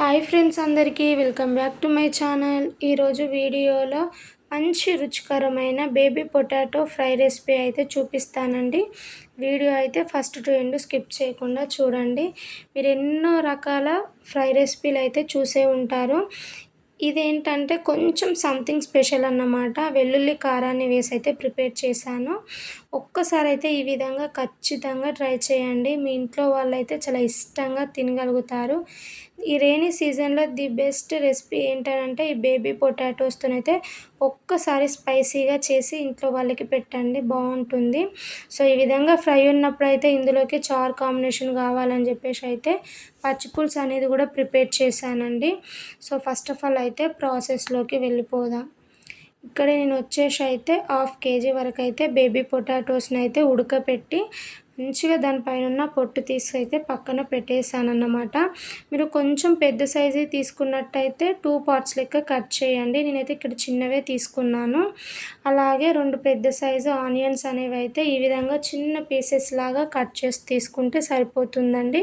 Hi friends అందరికీ welcome back to my channel. ఈరోజు వీడియోలో మంచి రుచికరమైన బేబీ పొటాటో ఫ్రై రెసిపీ అయితే చూపిస్తానండి. వీడియో అయితే ఫస్ట్ టు ఎండ్ స్కిప్ చేయకుండా చూడండి. మీరు ఎన్నో రకాల ఫ్రై రెసిపీలు అయితే చూసే ఉంటారు. ఇదేంటంటే కొంచెం సంథింగ్ స్పెషల్ అన్నమాట. వెల్లుల్లి కారాన్ని వేసి అయితే ప్రిపేర్ చేశాను. ఒక్కసారి అయితే ఈ విధంగా ఖచ్చితంగా ట్రై చేయండి. మీ ఇంట్లో వాళ్ళైతే చాలా ఇష్టంగా తినగలుగుతారు. ఈ రైనీ సీజన్లో ది బెస్ట్ రెసిపీ ఏంటంటే ఈ బేబీ పొటాటోస్తోనైతే ఒక్కసారి స్పైసీగా చేసి ఇంట్లో వాళ్ళకి పెట్టండి బాగుంటుంది. సో ఈ విధంగా ఫ్రై ఉన్నప్పుడు అయితే ఇందులోకి చార్ కాంబినేషన్ కావాలని చెప్పేసి అయితే పచ్చిపులుసు అనేది కూడా ప్రిపేర్ చేశానండి. సో ఫస్ట్ ఆఫ్ ఆల్ అయితే ప్రాసెస్లోకి వెళ్ళిపోదాం. ఇక్కడ నేను వచ్చేసి అయితే హాఫ్ కేజీ వరకు అయితే బేబీ పొటాటోస్ని అయితే ఉడకపెట్టి మంచిగా దానిపైన ఉన్న పొట్టు తీసి అయితే పక్కన పెట్టేశాను అన్నమాట మీరు కొంచెం పెద్ద సైజు తీసుకున్నట్టయితే టూ పార్ట్స్ లెక్క కట్ చేయండి. నేనైతే ఇక్కడ చిన్నవే తీసుకున్నాను. అలాగే రెండు పెద్ద సైజు ఆనియన్స్ అనేవి అయితే ఈ విధంగా చిన్న పీసెస్ లాగా కట్ చేసి తీసుకుంటే సరిపోతుందండి.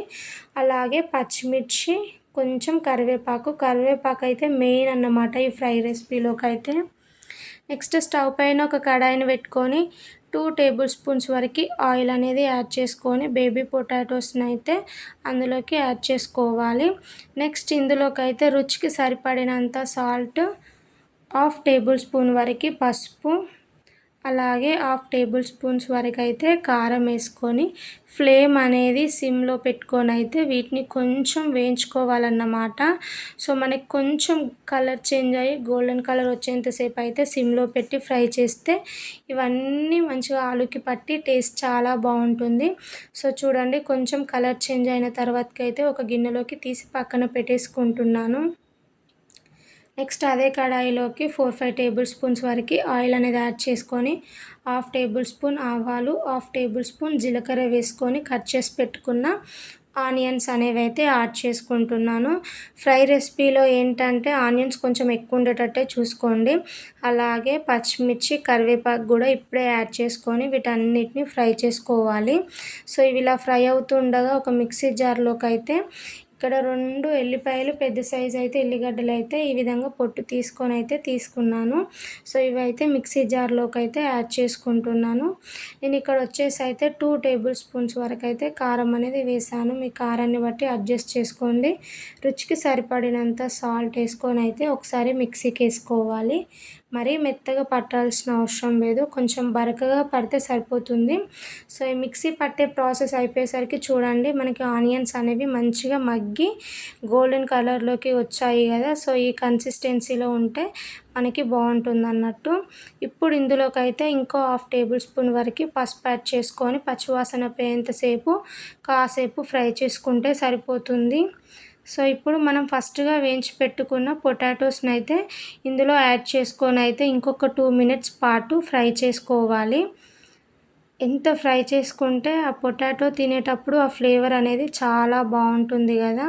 అలాగే పచ్చిమిర్చి కొంచెం కరివేపాకు. కరివేపాకు అయితే మెయిన్ అన్నమాట ఈ ఫ్రై రెసిపీలోకి అయితే నెక్స్ట్ స్టవ్ పైన ఒక కడాయిని పెట్టుకొని టూ టేబుల్ స్పూన్స్ వరకు ఆయిల్ అనేది యాడ్ చేసుకొని బేబీ పొటాటోస్ని అయితే అందులోకి యాడ్ చేసుకోవాలి. నెక్స్ట్ ఇందులోకి అయితే రుచికి సరిపడినంత సాల్ట్ హాఫ్ టేబుల్ స్పూన్ వరకు పసుపు అలాగే హాఫ్ టేబుల్ స్పూన్స్ వరకు అయితే కారం వేసుకొని ఫ్లేమ్ అనేది సిమ్లో పెట్టుకొని అయితే వీటిని కొంచెం వేయించుకోవాలన్నమాట. సో మనకి కొంచెం కలర్ చేంజ్ అయ్యి గోల్డెన్ కలర్ వచ్చేంతసేపు అయితే సిమ్లో పెట్టి ఫ్రై చేస్తే ఇవన్నీ మంచిగా ఆలుకి పట్టి టేస్ట్ చాలా బాగుంటుంది. సో చూడండి కొంచెం కలర్ చేంజ్ అయిన తర్వాతకి అయితే ఒక గిన్నెలోకి తీసి పక్కన పెట్టేసుకుంటున్నాను. నెక్స్ట్ అదే కడాయిలోకి ఫోర్ ఫైవ్ టేబుల్ స్పూన్స్ వరకు ఆయిల్ అనేది యాడ్ చేసుకొని హాఫ్ టేబుల్ స్పూన్ ఆవాలు హాఫ్ టేబుల్ స్పూన్ జీలకర్ర వేసుకొని కట్ చేసి పెట్టుకున్న ఆనియన్స్ అనేవి అయితే యాడ్ చేసుకుంటున్నాను. ఫ్రై రెసిపీలో ఏంటంటే ఆనియన్స్ కొంచెం ఎక్కువ ఉండేటట్టే చూసుకోండి. అలాగే పచ్చిమిర్చి కరివేపాకు కూడా ఇప్పుడే యాడ్ చేసుకొని వీటన్నిటిని ఫ్రై చేసుకోవాలి. సో ఇవి ఇలా ఫ్రై అవుతుండగా ఒక మిక్సీ జార్లోకి అయితే ఇక్కడ రెండు ఎల్లిపాయలు పెద్ద సైజు అయితే ఎల్లిగడ్డలు అయితే ఈ విధంగా పొట్టు తీసుకొని అయితే తీసుకున్నాను. సో ఇవైతే మిక్సీ జార్లోకి అయితే యాడ్ చేసుకుంటున్నాను. నేను ఇక్కడ వచ్చేసి అయితే టూ టేబుల్ స్పూన్స్ వరకు అయితే కారం అనేది వేసాను. మీ కారాన్ని బట్టి అడ్జస్ట్ చేసుకోండి. రుచికి సరిపడినంత సాల్ట్ వేసుకొని అయితే ఒకసారి మిక్సీకి వేసుకోవాలి. మరీ మెత్తగా పట్టాల్సిన అవసరం లేదు. కొంచెం బరకగా పడితే సరిపోతుంది. సో ఈ మిక్సీ పట్టే ప్రాసెస్ అయిపోయేసరికి చూడండి మనకి ఆనియన్స్ అనేవి మంచిగా మగ్గి గోల్డెన్ కలర్లోకి వచ్చాయి కదా. సో ఈ కన్సిస్టెన్సీలో ఉంటే మనకి బాగుంటుంది అన్నట్టు ఇప్పుడు ఇందులోకి అయితే ఇంకో హాఫ్ టేబుల్ స్పూన్ వరకు పసుపు యాడ్ చేసుకొని పచ్చివాసన పోయేంతసేపు కాసేపు ఫ్రై చేసుకుంటే సరిపోతుంది. సో ఇప్పుడు మనం ఫస్ట్గా వేయించి పెట్టుకున్న పొటాటోస్ని అయితే ఇందులో యాడ్ చేసుకొని అయితే ఇంకొక టూ మినిట్స్ పాటు ఫ్రై చేసుకోవాలి. ఎంత ఫ్రై చేసుకుంటే ఆ పొటాటో తినేటప్పుడు ఆ ఫ్లేవర్ అనేది చాలా బాగుంటుంది కదా.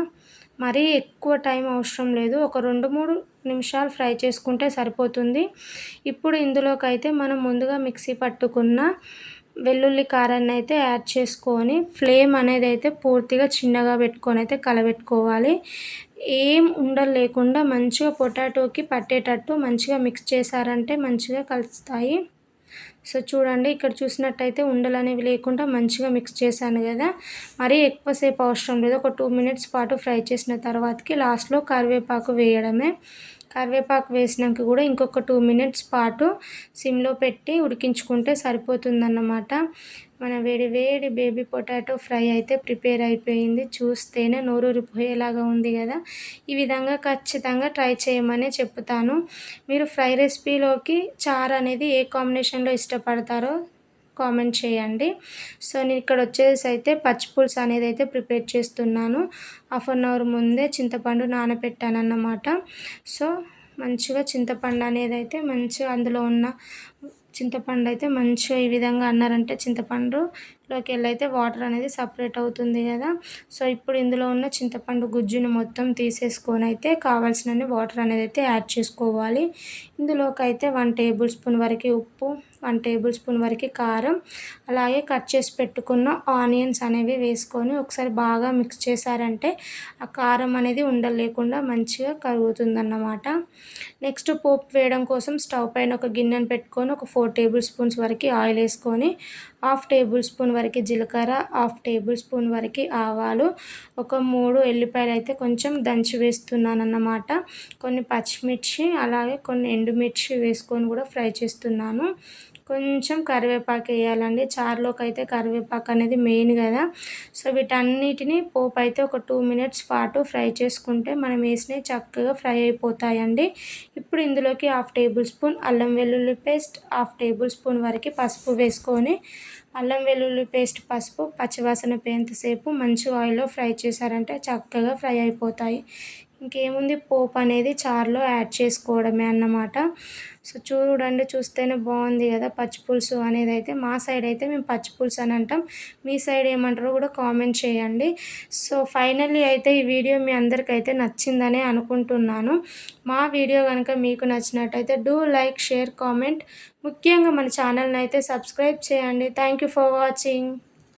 మరీ ఎక్కువ టైం అవసరం లేదు. ఒక రెండు మూడు నిమిషాలు ఫ్రై చేసుకుంటే సరిపోతుంది. ఇప్పుడు ఇందులోకి అయితే మనం ముందుగా మిక్సీ పట్టుకున్న వెల్లుల్లి కారాన్ని అయితే యాడ్ చేసుకొని ఫ్లేమ్ అనేది అయితే పూర్తిగా చిన్నగా పెట్టుకొని అయితే కలబెట్టుకోవాలి. ఏం ఉండలు లేకుండా మంచిగా పొటాటోకి పట్టేటట్టు మంచిగా మిక్స్ చేశారంటే మంచిగా కలుస్తాయి. సో చూడండి ఇక్కడ చూసినట్టయితే ఉండలు అనేవి లేకుండా మంచిగా మిక్స్ చేశాను కదా. మరీ ఎక్కువసేపు అవసరం లేదు. ఒక టూ మినిట్స్ పాటు ఫ్రై చేసిన తర్వాతకి లాస్ట్లో కరివేపాకు వేయడమే. కరివేపాకు వేసినాక కూడా ఇంకొక టూ మినిట్స్ పాటు సిమ్లో పెట్టి ఉడికించుకుంటే సరిపోతుందన్నమాట. మన వేడి వేడి బేబీ పొటాటో ఫ్రై అయితే ప్రిపేర్ అయిపోయింది. చూస్తేనే నోరూరిపోయేలాగా ఉంది కదా. ఈ విధంగా ఖచ్చితంగా ట్రై చేయమనే చెప్తాను. మీరు ఫ్రై రెసిపీలోకి చారు అనేది ఏ కాంబినేషన్లో ఇష్టపడతారో కామెంట్ చేయండి. సో నేను ఇక్కడ వచ్చేసి అయితే పచ్చిపులుసు అనేది అయితే ప్రిపేర్ చేస్తున్నాను. హాఫ్ అన్ అవర్ ముందే చింతపండు నానబెట్టాను అన్నమాట సో మంచిగా చింతపండు అనేది అయితే మంచిగా అందులో ఉన్న చింతపండు అయితే మంచిగా ఈ విధంగా అన్నారంటే చింతపండు లోకి వెళ్ళైతే వాటర్ అనేది సపరేట్ అవుతుంది కదా. సో ఇప్పుడు ఇందులో ఉన్న చింతపండు గుజ్జును మొత్తం తీసేసుకొని అయితే కావాల్సిన వాటర్ అనేది అయితే యాడ్ చేసుకోవాలి. ఇందులోకి అయితే వన్ టేబుల్ స్పూన్ వరకు ఉప్పు వన్ టేబుల్ స్పూన్ వరకు కారం అలాగే కట్ చేసి పెట్టుకున్న ఆనియన్స్ అనేవి వేసుకొని ఒకసారి బాగా మిక్స్ చేశారంటే ఆ కారం అనేది ఉండలేకుండా మంచిగా కరుగుతుందన్నమాట. నెక్స్ట్ పోపు వేయడం కోసం స్టవ్ పైన ఒక గిన్నెను పెట్టుకొని ఒక ఫోర్ టేబుల్ స్పూన్స్ వరకు ఆయిల్ వేసుకొని హాఫ్ టేబుల్ స్పూన్ వరకు జీలకర్ర హాఫ్ టేబుల్ స్పూన్ వరకు ఆవాలు ఒక మూడు ఎల్లిపాయలు అయితే కొంచెం దంచి వేస్తున్నాను అన్నమాట కొన్ని పచ్చిమిర్చి అలాగే కొన్ని ఎండుమిర్చి వేసుకొని కూడా ఫ్రై చేస్తున్నాను. కొంచెం కరివేపాకు వేయాలండి. చారులోకి అయితే కరివేపాకు అనేది మెయిన్ కదా. సో వీటన్నిటిని పోపు అయితే ఒక టూ మినిట్స్ పాటు ఫ్రై చేసుకుంటే మనం వేసినవి చక్కగా ఫ్రై అయిపోతాయండి. ఇప్పుడు ఇందులోకి హాఫ్ టేబుల్ స్పూన్ అల్లం వెల్లుల్లి పేస్ట్ హాఫ్ టేబుల్ స్పూన్ వరకు పసుపు వేసుకొని అల్లం వెల్లుల్లి పేస్ట్ పసుపు పచ్చివాసన పేంతసేపు మంచి ఆయిల్లో ఫ్రై చేశారంటే చక్కగా ఫ్రై అయిపోతాయి. ఇంకేముంది? పోపు అనేది చారులో యాడ్ చేసుకోవడమే అన్నమాట. సో చూడండి చూస్తేనే బాగుంది కదా పచ్చిపులుసు అనేది అయితే మా సైడ్ అయితే మేము పచ్చిపులుసు అని అంటాం. మీ సైడ్ ఏమంటారో కూడా కామెంట్ చేయండి. సో ఫైనల్లీ అయితే ఈ వీడియో మీ అందరికైతే నచ్చిందనే అనుకుంటున్నాను. మా వీడియో కనుక మీకు నచ్చినట్టయితే డూ లైక్ షేర్ కామెంట్. ముఖ్యంగా మన ఛానల్ని అయితే సబ్స్క్రైబ్ చేయండి. Thank you for watching.